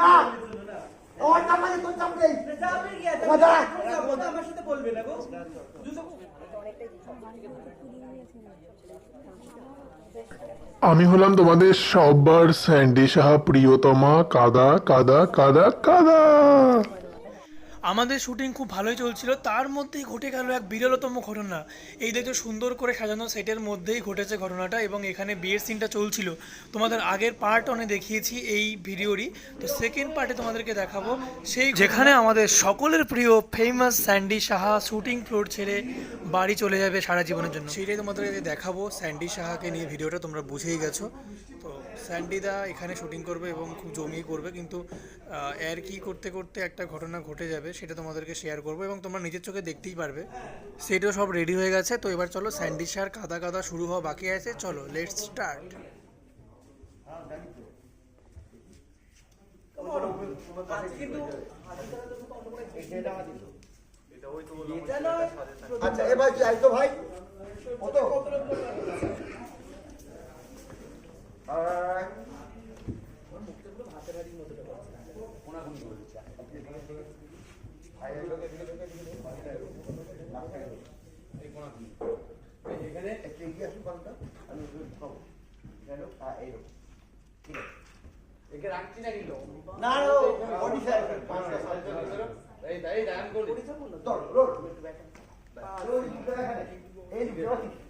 না। আছে? আমার সাথে বলবে না গো আমি হলাম তোমাদের সবার স্যান্ডি সাহা, প্রিয়তমা, কাদা কাদা কাদা কাদা। আমাদের শুটিং খুব ভালোই চলছিল। তার মধ্যেই ঘটে গেল এক বিরলতম ঘটনা। এই দেখো সুন্দর করে সাজানো সেটের মধ্যেই ঘটেছে ঘটনাটা এবং এখানে বিয়ের সিনটা চলছিল। তোমাদের আগের পার্ট অনে দেখিয়েছি এই ভিডিওরই। তো সেকেন্ড পার্টে তোমাদেরকে দেখাবো সেই যেখানে আমাদের সকলের প্রিয় famous Sandy Saha shooting floor ছেড়ে বাড়ি চলে যাবে সারা জীবনের জন্য। সেটাই তোমাদেরকে দেখাবো। স্যান্ডি সাহাকে নিয়ে ভিডিওটা তোমরা বুঝেই গেছো। তো স্যান্ডিদা এখানে শুটিং করবে এবং খুব জমিয়ে করবে, কিন্তু এর কি করতে করতে একটা ঘটনা ঘটে যাবে সেটা তোমাদেরকে শেয়ার করব এবং তোমরা নিজের চোখে দেখতেই পারবে। সেটাও সব রেডি হয়ে গেছে, তো এবার চলো স্যান্ডি সার কাদা কাদা শুরু হওয়া বাকি আছে, চলো লেটস স্টার্ট আচ্ছা এবার ভাই? কত আর এখানে একটু এগিয়ে আসুন পালটা আমি ওগুলো খাব কেন হ্যাঁ এইরকম ঠিক আছে একে রাখছি না কিন্তু না সাইজ এই রোড এখানে এই দিকে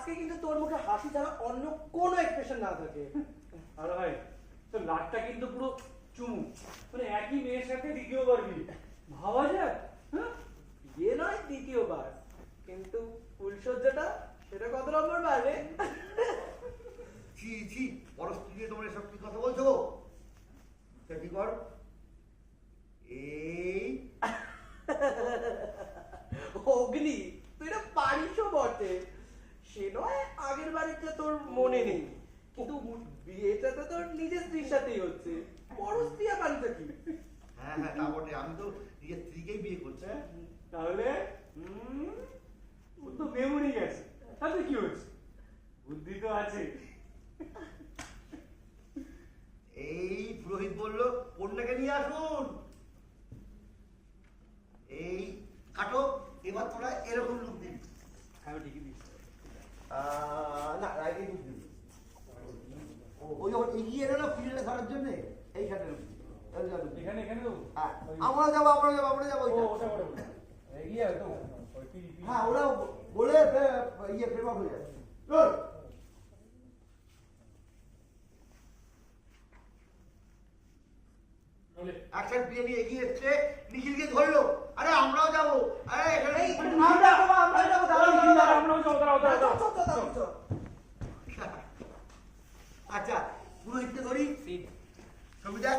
আজকে কিন্তু তোর মুখে হাসি ছাড়া অন্য কোনো এক্সপ্রেশন না থাকে। আরে ভাই তো লাটটা কিন্তু পুরো চুমু। মানে একই মেয়ের সাথে দ্বিতীয়বার বিয়ে। ভাবা যায় হ্যাঁ? বিয়ে নয় দ্বিতীয়বার কিন্তু ফুলসজ্জাটা সেটা কত নম্বর বাজে ছি ছি বড় স্ত্রী তোমরা এসব কি কথা বলছো? তা কি কর? এই। অগ্নি তুই এটা পারিসও বটে। সে নয় আগের বাড়িতে তোর মনে নেই। কিন্তু বিয়েটা তো তোর নিজের স্ত্রীর সাথেই হচ্ছে। বড় স্ত্রী আর বাড়িটা কি? হ্যাঁ হ্যাঁ তা বটে। আমি তো নিজের স্ত্রীকেই বিয়ে করছি। হ্যাঁ? তাহলে? হুম, ও তো মেমোরি গেছে। তাতে কি হচ্ছে? বুদ্ধি তো আছে। এই পুরোহিত বলল কন্যাকে নিয়ে আসুন। এই কাটো এবার তোরা এরকম লুক দিবি হ্যাঁ ঠিকই দিচ্ছি না রাইটে লুক ওই যখন এগিয়ে এলো না ফিল্ডে ধরার জন্য এইখানে look দিবি। এই যা look দিবি। এখানে এখানে হ্যাঁ, আমরা যাব আমরা যাব আমরা যাব ও ওইটা। ওটা ওটা ওটা এগিয়ে তো ওই পিড়ি, পিড়ি। হ্যাঁ ওরা বলে ইয়ে ফেমা হয়ে যায় অ্যাকশন প্লে এগিয়ে এসছে নিখিলকে ধরলো আরে আমরাও যাব আরে এখানে এই, আমরা যাব, আমরা যাব, দাঁড়াও, দাঁড়াও, দাঁড়াও। আমরাও যাব, দাঁড়াও, দাঁড়াও, দাঁড়াও। চল, চল, চল, চল, চল। আচ্ছা পুরোহিতকে ধরি ছবি দেখ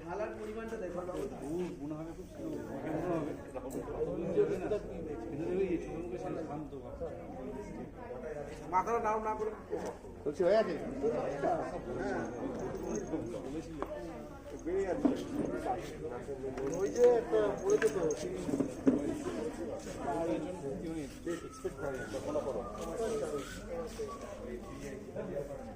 ঢালার পরিমাণটা দেখো মাথাটা নাও না করে। বলছি হয়ে আছে ওই যে একটা বলেছে তো কাম করার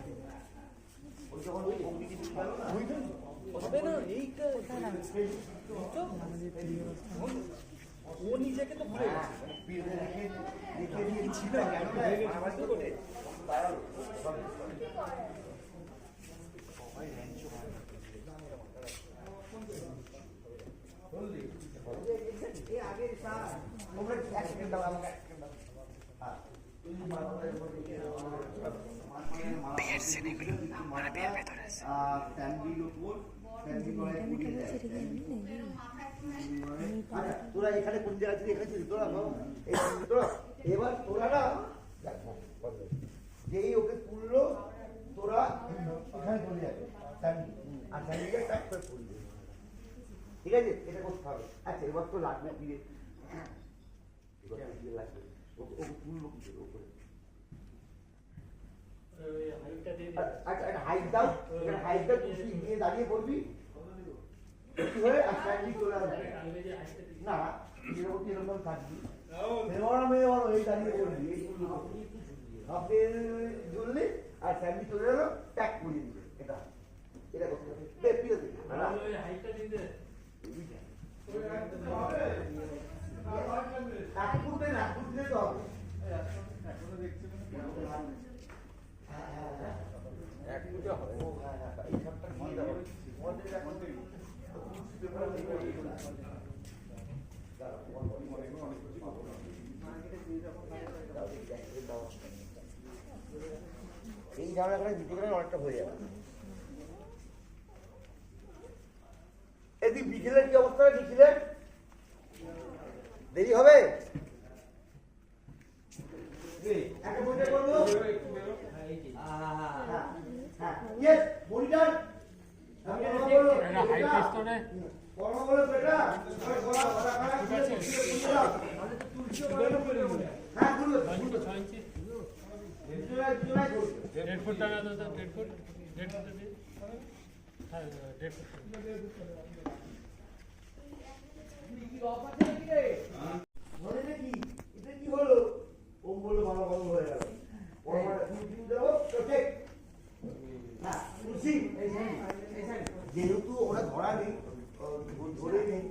হবে না এইটা ও নিজেকে তো ভুলে গেছে। আগে তোমরা এক সেকেন্ড আমাকে এক হ্যাঁ ভুলে গেছে আচ্ছা তোরা এখানে কোন জায়গা তোরা তোরা এবার তোরা ওকে তোরা যাবে আর ঠিক আছে? এটা করতে হবে। আচ্ছা এবার তো লাগবে তো লাগবে। করে হাইট দাও হাইট দাও তুই গিয়ে দাঁড়িয়ে স্যান্ডি না এরকম এরকম থাকবি মেওয়ারা মেওয়ারা এই দাঁড়িয়ে পড়বি আপনি ঝুললি আর স্যান্ডি চলে গেলো ট্যাক করিয়ে দিবে এটা এটা করতে হবে দে, ফিরে এই এখন এই ঝামেলাটা দিতে অনেকটা হয়ে যাবে। এদিক বিকেলের কি অবস্থা? বিকেলের দেরি হবে? একটা বইটা। করব হ্যাঁ, হ্যাঁ, yes, যেহেতু ওরা ধরা নেই ধরে নেই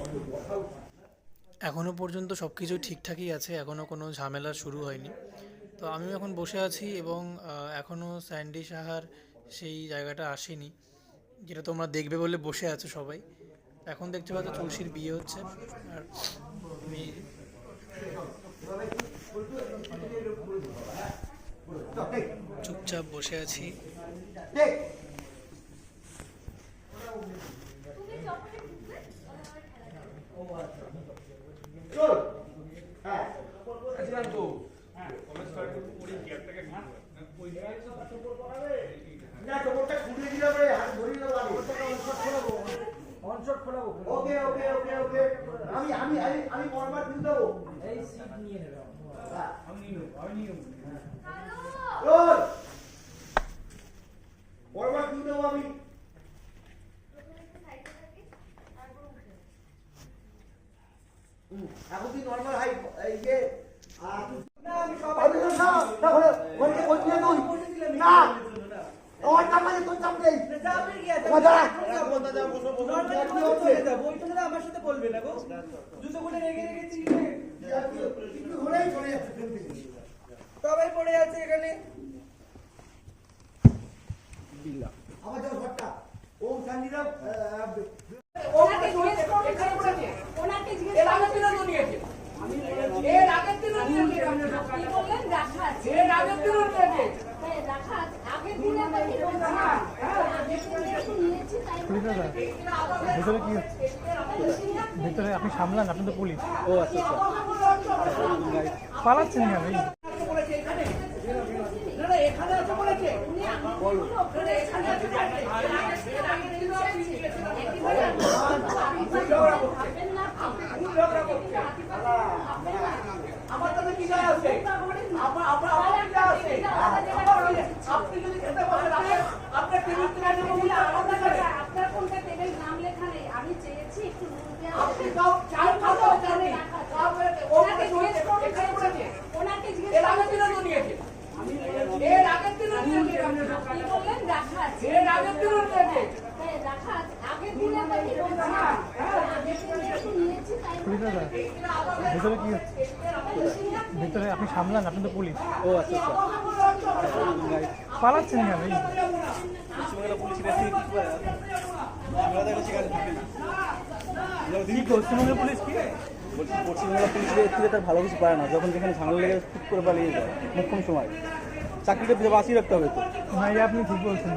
অত কথা উঠা এখনও পর্যন্ত সব কিছু ঠিকঠাকই আছে এখনও কোনো ঝামেলা শুরু হয়নি। তো আমিও এখন বসে আছি এবং এখনও স্যান্ডি সাহার সেই জায়গাটা আসেনি যেটা তোমরা দেখবে বলে বসে আছো সবাই। এখন দেখতে পাচ্ছ তুলসীর বিয়ে হচ্ছে আর চুপচাপ বসে আছি ঠিক চল হ্যাঁ না টোপরটা খুলে দিলাম রে হাত ধরে দিলাম আগে ওকে ওকে ওকে ওকে আমি আমি আমি আমি বরবার দিন দেবো এই সিট নিয়ে নেব আমি নিয়ে নেব আমি নিয়ে নেব চল বরবার দিন দেবো আমি আমি সব- আমি তো না, না, ওখানে- ওখানে ওই দিয়ে তুই। না, ওর চাপ মানে তোর চাপ নেই। ওখানে দাঁড়া। কি হচ্ছে? একটু হলেই চলে যাচ্ছে। সবাই পড়ে আছে এখানে। আমার যাও ঘরটা। ওম শান্তিরাম আপনি ভেতরে কি? ভেতরে সামলান আপনি তো পুলিশ। ও আচ্ছা আচ্ছা। পালাচ্ছেন কেন? আমার তাতে কি যায় আছে আপনার আপনার আমার কি যায় আছে আপনি যদি খেতে পারেন আপনার আপনার থেকে আপনার কোনটা টেবিল নাম লেখা নেই আমি চেয়েছি একটু আপনি কাউ চাল খাব ওনাকে জিজ্ঞেস ওনাকে তো নিয়েছে। এর আগের দিনও আপনি বললেন রাখা আছে। এর আগের দিনও হ্যাঁ, রাখা আছে। আগের দিনে তো কি তাই পুলিশ দাদা ভেতরে কি ভেতরে আপনি সামলান আপনি তো পুলিশ। ও আচ্ছা আচ্ছা। পালাচ্ছেন কেন? পশ্চিমবঙ্গের পুলিশ কি? পশ্চিমবাংলা পুলিশের থেকে তার ভালো কিছু পায় না যখন যেখানে ঝামেলা লেগে ঠিক করে পালিয়ে যায়। মোক্ষম সময়। চাকরিটা বাঁচিয়ে রাখতে হবে তো। ভাই আপনি ঠিক বলছেন?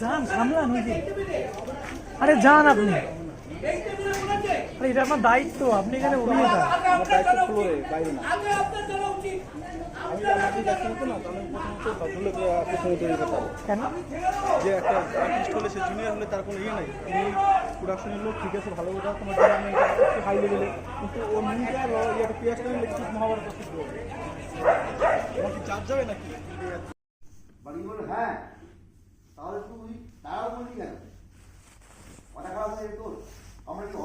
যান সামলান আরে যান আপনি। আরে এটা আমার দায়িত্ব আপনি এখানে উড়িয়ে যান আমার দায়িত্ব ফ্লোরে বাইরে না। আগে আপনার জানা উচিত। আমি আমাকে দায়িত্ব হতো না তাহলে প্রথমত ভদ্রলোক প্রথমে তৈরি করতে কেন? যে একটা আর্টিস্ট হলে সে জুনিয়র হলে তার কোনো ইয়ে নাই। তুমি প্রোডাকশনের লোক ঠিক আছে ভালো কথা তোমার জন্য আমি একটু হাই লেভেলে কিন্তু ওর মুভিটা ইয়ে পিয়াস করে লিখতে মহাভারত করবে কি চাপ যাবে নাকি? বাড়ি বলে হ্যাঁ। তাহলে তুই তারাও বললি কেন? কথা খারাপ হয়ে তোর? আমরা নাকি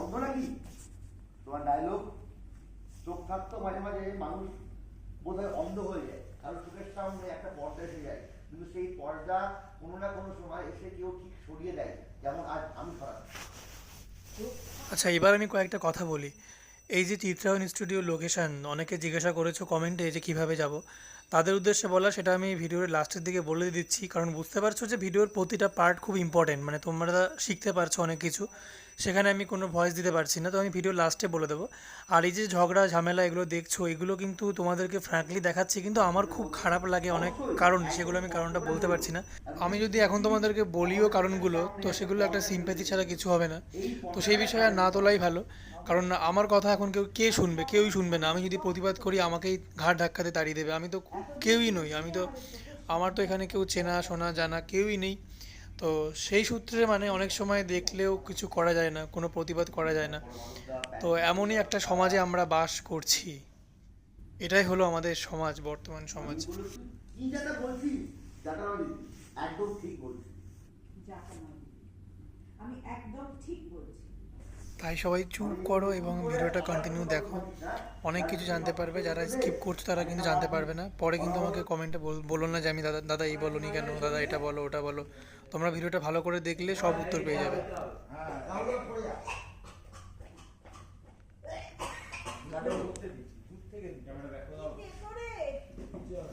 তোমার ডায়লগ চোখ থাকতো মাঝে মাঝে মানুষ বোধহয় অন্ধ হয়ে যায়। কারণ চোখের সামনে একটা পর্দা এসে যায়। কিন্তু সেই পর্দা কোনো না কোনো সময় এসে কেউ ঠিক সরিয়ে দেয়, যেমন আজ আমি সরাচ্ছি। আচ্ছা এবার আমি কয়েকটা কথা বলি। এই যে চিত্রায়ন স্টুডিও লোকেশন, অনেকে জিজ্ঞাসা করেছ কমেন্টে যে কীভাবে যাব। তাদের উদ্দেশ্যে বলা, সেটা আমি ভিডিওর লাস্টের দিকে বলে দিচ্ছি। কারণ বুঝতে পারছ যে ভিডিওর প্রতিটা পার্ট খুব ইম্পর্টেন্ট মানে তোমরা শিখতে পারছ অনেক কিছু। সেখানে আমি কোনো ভয়েস দিতে পারছি না, তো আমি ভিডিও লাস্টে বলে দেবো। আর এই যে ঝগড়া, ঝামেলা এগুলো দেখছ, এগুলো কিন্তু তোমাদেরকে ফ্র্যাঙ্কলি দেখাচ্ছি, কিন্তু আমার খুব খারাপ লাগে অনেক কারণ, সেগুলো আমি কারণটা বলতে পারছি না। আমি যদি এখন তোমাদেরকে বলিও কারণগুলো, তো সেগুলো একটা সিম্প্যাথি ছাড়া কিছু হবে না। তো সেই বিষয়ে আর না তোলাই ভালো। কারণ আমার কথা এখন কেউ কে শুনবে? কেউই শুনবে না। আমি যদি প্রতিবাদ করি আমাকেই ঘাট ধাক্কাতে তাড়িয়ে দেবে। আমি তো কেউই নই। আমি তো আমার তো এখানে কেউ চেনা শোনা জানা কেউই নেই। তো সেই সূত্রে মানে অনেক সময় দেখলেও কিছু করা যায় না কোনো প্রতিবাদ করা যায় না। তো এমনই একটা সমাজে আমরা বাস করছি। এটাই হলো আমাদের সমাজ বর্তমান সমাজ। কি যেটা বলছি যাটা একদম ঠিক বলছি। আমি একদম ঠিক বলছি তাই সবাই চুপ করো এবং ভিডিওটা কন্টিনিউ দেখো। অনেক কিছু জানতে পারবে, যারা স্কিপ করছ তারা কিন্তু জানতে পারবে না। পরে কিন্তু আমাকে কমেন্টে বলো না যে আমি দাদা দাদা এই বলো নি কেন? দাদা এটা বলো, ওটা বলো। তোমরা ভিডিওটা ভালো করে দেখলে সব উত্তর পেয়ে যাবে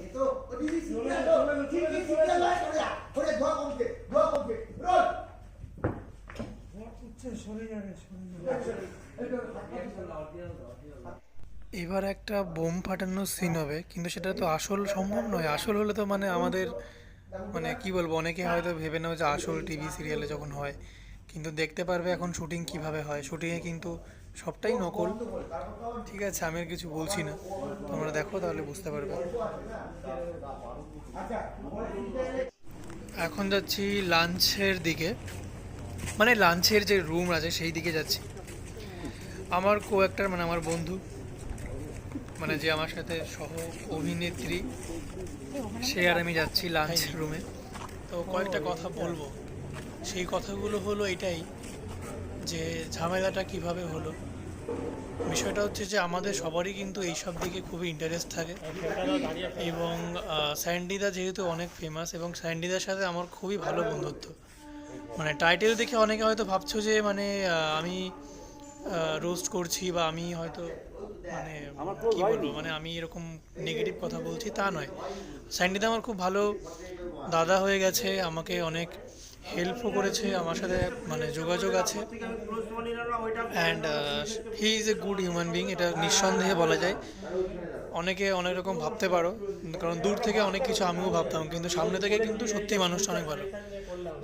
এ তো ও দিদি শিখে তো শিখে শিখে লয় করে যা করে ধোয়া কমছে ধোয়া কমছে রোল এবার একটা বোম ফাটানোর সিন হবে, কিন্তু সেটা তো আসল সম্ভব নয়। আসল হলে তো মানে আমাদের মানে কি বলব, অনেকে হয়তো ভেবে নাও যে আসল টিভি সিরিয়ালে যখন হয়, কিন্তু দেখতে পারবে এখন শুটিং কীভাবে হয়। শুটিংয়ে কিন্তু সবটাই নকল। ঠিক আছে, আমি আর কিছু বলছি না। তোমরা দেখো, তাহলে বুঝতে পারবে। এখন যাচ্ছি লাঞ্চের দিকে। মানে লাঞ্চের যে রুম আছে সেই দিকে যাচ্ছি। আমার কো একটা মানে আমার বন্ধু মানে যে আমার সাথে সহ অভিনেত্রী সে আর আমি যাচ্ছি লাঞ্চ রুমে তো কয়েকটা কথা বলব। সেই কথাগুলো হলো এটাই যে ঝামেলাটা কীভাবে হলো। বিষয়টা হচ্ছে যে আমাদের সবারই কিন্তু এইসব দিকে খুবই ইন্টারেস্ট থাকে। এবং স্যান্ডিদা যেহেতু অনেক ফেমাস এবং স্যান্ডিদার সাথে আমার খুবই ভালো বন্ধুত্ব। মানে টাইটেল দেখে অনেকে হয়তো ভাবছ যে মানে আমি রোস্ট করছি বা আমি হয়তো মানে কি বলব? মানে আমি এরকম নেগেটিভ কথা বলছি তা নয়। স্যান্ডিদা আমার খুব ভালো দাদা হয়ে গেছে আমাকে অনেক হেল্পও করেছে আমার সাথে মানে যোগাযোগ আছে। And he is a good human being এটা নিঃসন্দেহে বলা যায়। অনেকে অনেক রকম ভাবতে পারো কারণ দূর থেকে অনেক কিছু আমিও ভাবতাম কিন্তু সামনে থেকে কিন্তু সত্যি মানুষটা অনেক ভালো।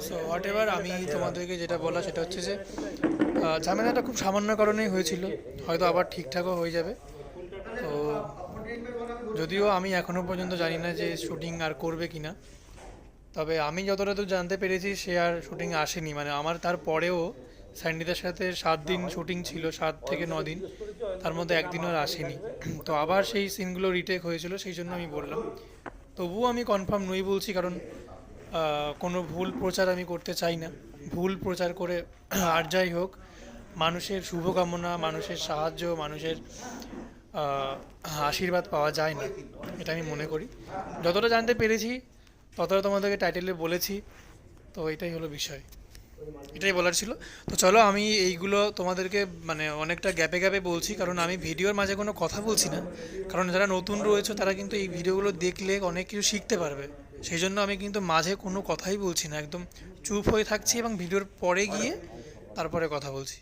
সো হোয়াট এভার আমি তোমাদেরকে যেটা বলা সেটা হচ্ছে যে ঝামেলাটা খুব সামান্য কারণেই হয়েছিল। হয়তো আবার ঠিকঠাকও হয়ে যাবে। তো, যদিও আমি এখনও পর্যন্ত জানি না যে শুটিং আর করবে কি না তবে আমি যতটা তো জানতে পেরেছি, সে আর শুটিং আসেনি। মানে আমার তারপরেও স্যান্ডিদের সাথে সাত দিন শুটিং ছিল, সাত থেকে ন দিন। তার মধ্যে একদিনও আর আসেনি। তো আবার সেই সিনগুলো রিটেক হয়েছিল, সেই জন্য আমি বললাম। তবুও আমি কনফার্ম নই বলছি, কারণ কোনো ভুল প্রচার আমি করতে চাই না। ভুল প্রচার করে আর যাই হোক, মানুষের শুভকামনা, মানুষের সাহায্য, মানুষের আশীর্বাদ পাওয়া যায় না, এটা আমি মনে করি। যতটা জানতে পেরেছি, ততটা তোমাদেরকে টাইটেলে বলেছি, তো এটাই হলো বিষয়। এটাই বলার ছিল। তো চলো, আমি এইগুলো তোমাদেরকে মানে অনেকটা গ্যাপে গ্যাপে বলছি, কারণ আমি ভিডিওর মাঝে কোনো কথা বলছি না। কারণ যারা নতুন রয়েছে, তারা কিন্তু এই ভিডিওগুলো দেখলে অনেক কিছু শিখতে পারবে। সেই জন্য আমি কিন্তু মাঝে কোনো কথাই বলছি না। একদম চুপ হয়ে থাকছি এবং ভিডিওর পরে গিয়ে তারপরে কথা বলছি।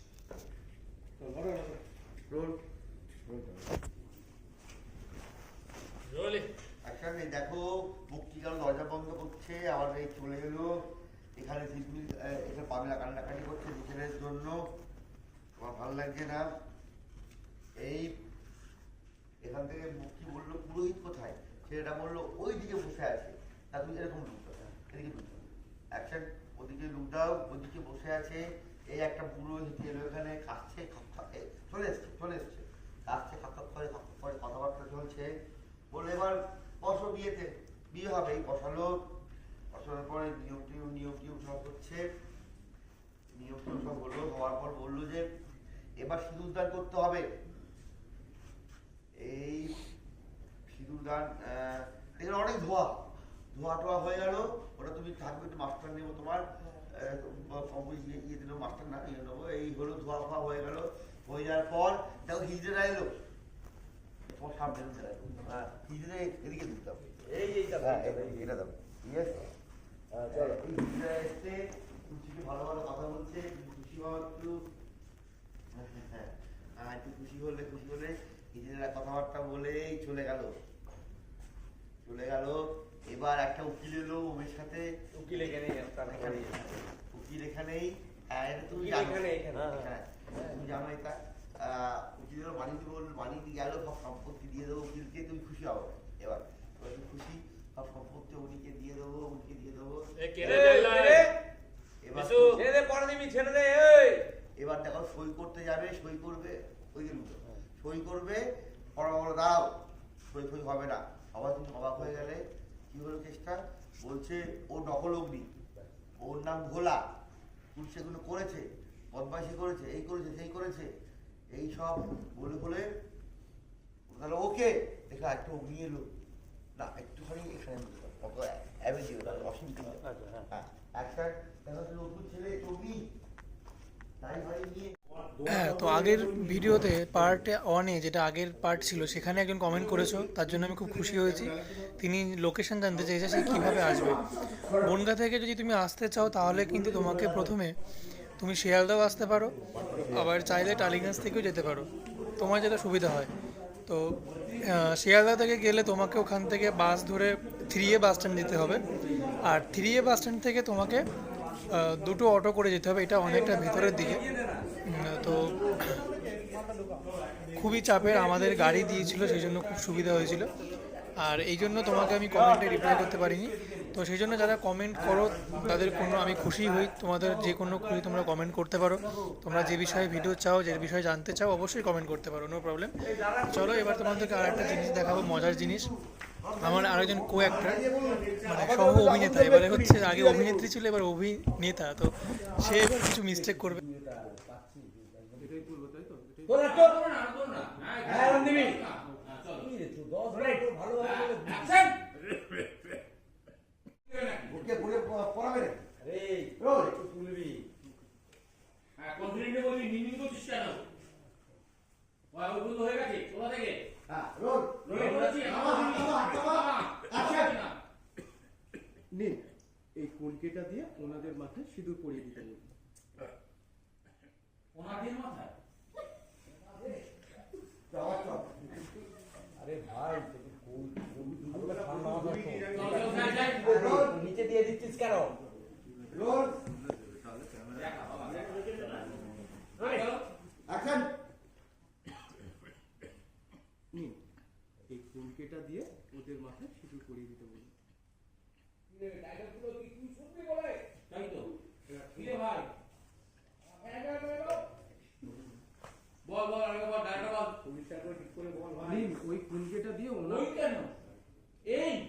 দেখো বন্ধ করছে, আবার এই চলে এখানে কান্নাকাটি করছে ভালো লাগছে না। এই, এখান থেকে মুক্তি বলল পুরোহিত কোথায়? ছেলেটা বলল ওই দিকে বসে আছে। তা তুমি এরকম লুক দাও এদিকে লুক দাও অ্যাকশন ওদিকে লুক দাও ওদিকে বসে আছে এই একটা পুরোহিত এলো এখানে কাছে খপ খপ- চলে এসছে চলে এসছে। কাছে খপ খপ করে খপ খপ করে কথাবার্তা চলছে। বলে এবার বসো বিয়েতে বিয়ে হবে এই বসালো। বসানোর পরে নিয়ম টিয়ম নিয়ম টিয়ম সব হচ্ছে। নিয়ম টিয়ম সব হলো হওয়ার পর বলল যে এবার সিঁদুরদান করতে হবে। এই সিঁদুরদান আহ, এখানে অনেক ধোয়া। ধোয়া টোয়া হয়ে গেল ওটা তুমি থাকবে একটু মাস্টার নেব তোমার। ইয়ে ইয়ে দিল মাস্টার না ইয়ে নেব। এই হলো ধোয়া ফোয়া হয়ে গেল। হয়ে যাওয়ার পর দেখো হিজড়া এলো। সামনে হ্যাঁ হিজড়ে এদিকে দিতে হবে। এই এটা দাও। ইয়েস এই হিজড়া এসছে খুশিকে ভালো ভালো কথা বলছে খুশি হওয়া একটু। হ্যাঁ, হ্যাঁ, হ্যাঁ। একটু খুশি হলে খুশি হলে হিজড়েরা কথাবার্তা বলেই চলে গেল। চলে গেল। এবার একটা উকিল এলো ওমের সাথে। উকিল এখানে এখানে উকিল এখানেই। হ্যাঁ, তুমি জানো। এখানে, এখানে। হ্যাঁ, তুমি জানো এটা। উকিল এলো বল বাণী দিয়ে গেল সব সম্পত্তি দিয়ে দেবো উকিলকে তুমি খুশি হও। এবার এবার তুমি খুশি সব সম্পত্তি উনিকে দিয়ে দেবো উনিকে দিয়ে দেবো। এবার ছেড়ে দে পরে দিবি ছেড়ে দে এই। এবার দেখো সই করতে যাবে সই করবে ওই। সই করবে বড় বড় দাও। সই ফই হবে না। সবাই তুমি অবাক হয়ে গেলে। কি হলো কেসটা বলছে ও নকল অগ্নি। ওর নাম ভোলা। তুই সেগুলো করেছে বদমাইশি করেছে এই করেছে সেই করেছে। এই সব বলে বলে তাহলে ওকে দেখা একটু অগ্নি এলো। না একটুখানি এখানে অ্যাভেজ দিও অসীম হ্যাঁ। একটা দেখা ছেলে অগ্নি। তাই ভাই নিয়ে হ্যাঁ তো আগের ভিডিওতে পার্ট ওয়ানে যেটা আগের পার্ট ছিল, সেখানে একজন কমেন্ট করেছ, তার জন্য আমি খুব খুশি হয়েছি। তিনি লোকেশন জানতে চাইছে সে কীভাবে আসবে। বনগা থেকে যদি তুমি আসতে চাও, তাহলে কিন্তু তোমাকে প্রথমে তুমি শিয়ালদাও আসতে পারো, আবার চাইলে টালিগঞ্জ থেকেও যেতে পারো। তোমার যেটা সুবিধা হয়। তো শিয়ালদা থেকে গেলে তোমাকে ওখান থেকে বাস ধরে থ্রি এ বাস স্ট্যান্ড যেতে হবে। আর থ্রি এ বাস স্ট্যান্ড থেকে তোমাকে দুটো অটো করে যেতে হবে, এটা অনেকটা ভেতরের দিকে। তো খুবই চাপের আমাদের গাড়ি দিয়েছিল, সেই জন্য খুব সুবিধা হয়েছিল। আর এই জন্য তোমাকে আমি কমেন্টে রিপ্লাই করতে পারিনি। তো সেই জন্য যারা কমেন্ট করো, তাদের কোনো আমি খুশি হই। তোমাদের যে কোনো খুশি তোমরা কমেন্ট করতে পারো। তোমরা যে বিষয়ে ভিডিও চাও, যে বিষয়ে জানতে চাও, অবশ্যই কমেন্ট করতে পারো নো প্রবলেম চলো, এবার তোমাদেরকে আর একটা জিনিস দেখাবো, মজার জিনিস। আমার আরেকজন কো অ্যাক্টর মানে সহ অভিনেতা, এবারে হচ্ছে আগে অভিনেত্রী ছিল, এবার অভিনেতা, তো সে এবার কিছু মিস্টেক করবে। তোরা হ্যাঁ দিবি এই হ্যাঁ। হয়ে গেছে? কোথা থেকে? হ্যাঁ আচ্ছা। কলকেটা দিয়ে ওনাদের মাথায় সিঁদুর পরিয়ে দিতে বলুন ওনাদের মাথায় যাওয়ার চল আরে ভাই তোকে কোন কোন ঠান্ডা মাথা চল, চল, যাই, যাই। নিচে দিয়ে দিচ্ছিস কেন রোল বল আরেকবার বল ডায়লগটা বল পরিষ্কার করে ঠিক করে বল ভাই ওই কুনকেটা দিয়ে ওনার ওই কেন এই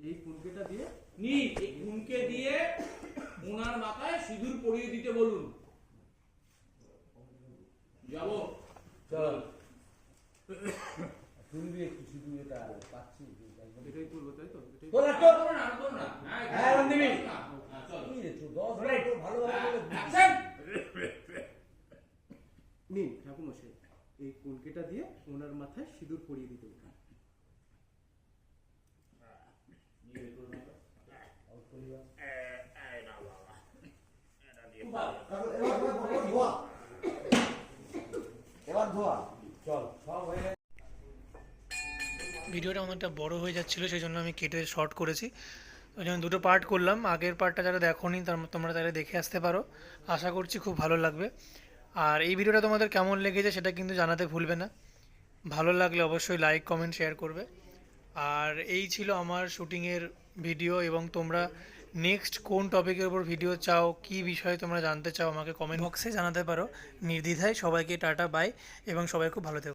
এই কুনকেটা দিয়ে নি এই খুনকে দিয়ে ওনার মাথায় সিঁদুর পরিয়ে দিতে বলুন যাব চল তুলবি একটু শুধু এটা পাচ্ছি এটাই তুলবো তাই তো এটাই তোরা তো তোরা না তোরা না হ্যাঁ রণদীপি চল কি রে তুই দশ মিনিট ভালোভাবে অ্যাকশন নিন ঠাকুমশাই এই কুনকেটা দিয়ে ওনার মাথায় সিঁদুর পরিয়ে দিতে বলুন কাকু, এবার এবার এবার হয়ে ভিডিওটা অনেকটা বড় হয়ে যাচ্ছিল, সেই জন্য আমি কেটে শর্ট করেছি। ওই জন্য দুটো পার্ট করলাম। আগের পার্টটা যারা দেখোনি, তার তোমরা তাহলে দেখে আসতে পারো। আশা করছি খুব ভালো লাগবে। আর এই ভিডিওটা তোমাদের কেমন লেগেছে সেটা কিন্তু জানাতে ভুলবে না। ভালো লাগলে অবশ্যই লাইক কমেন্ট শেয়ার করবে। আর এই ছিল আমার শুটিংয়ের ভিডিও এবং তোমরা নেক্সট কোন টপিকের উপর ভিডিও চাও? কি বিষয়ে তোমরা জানতে চাও? আমাকে কমেন্ট বক্সে জানাতে পারো। নির্দ্বিধায় সবাইকে টাটা বাই এবং সবাই খুব ভালো থেকো।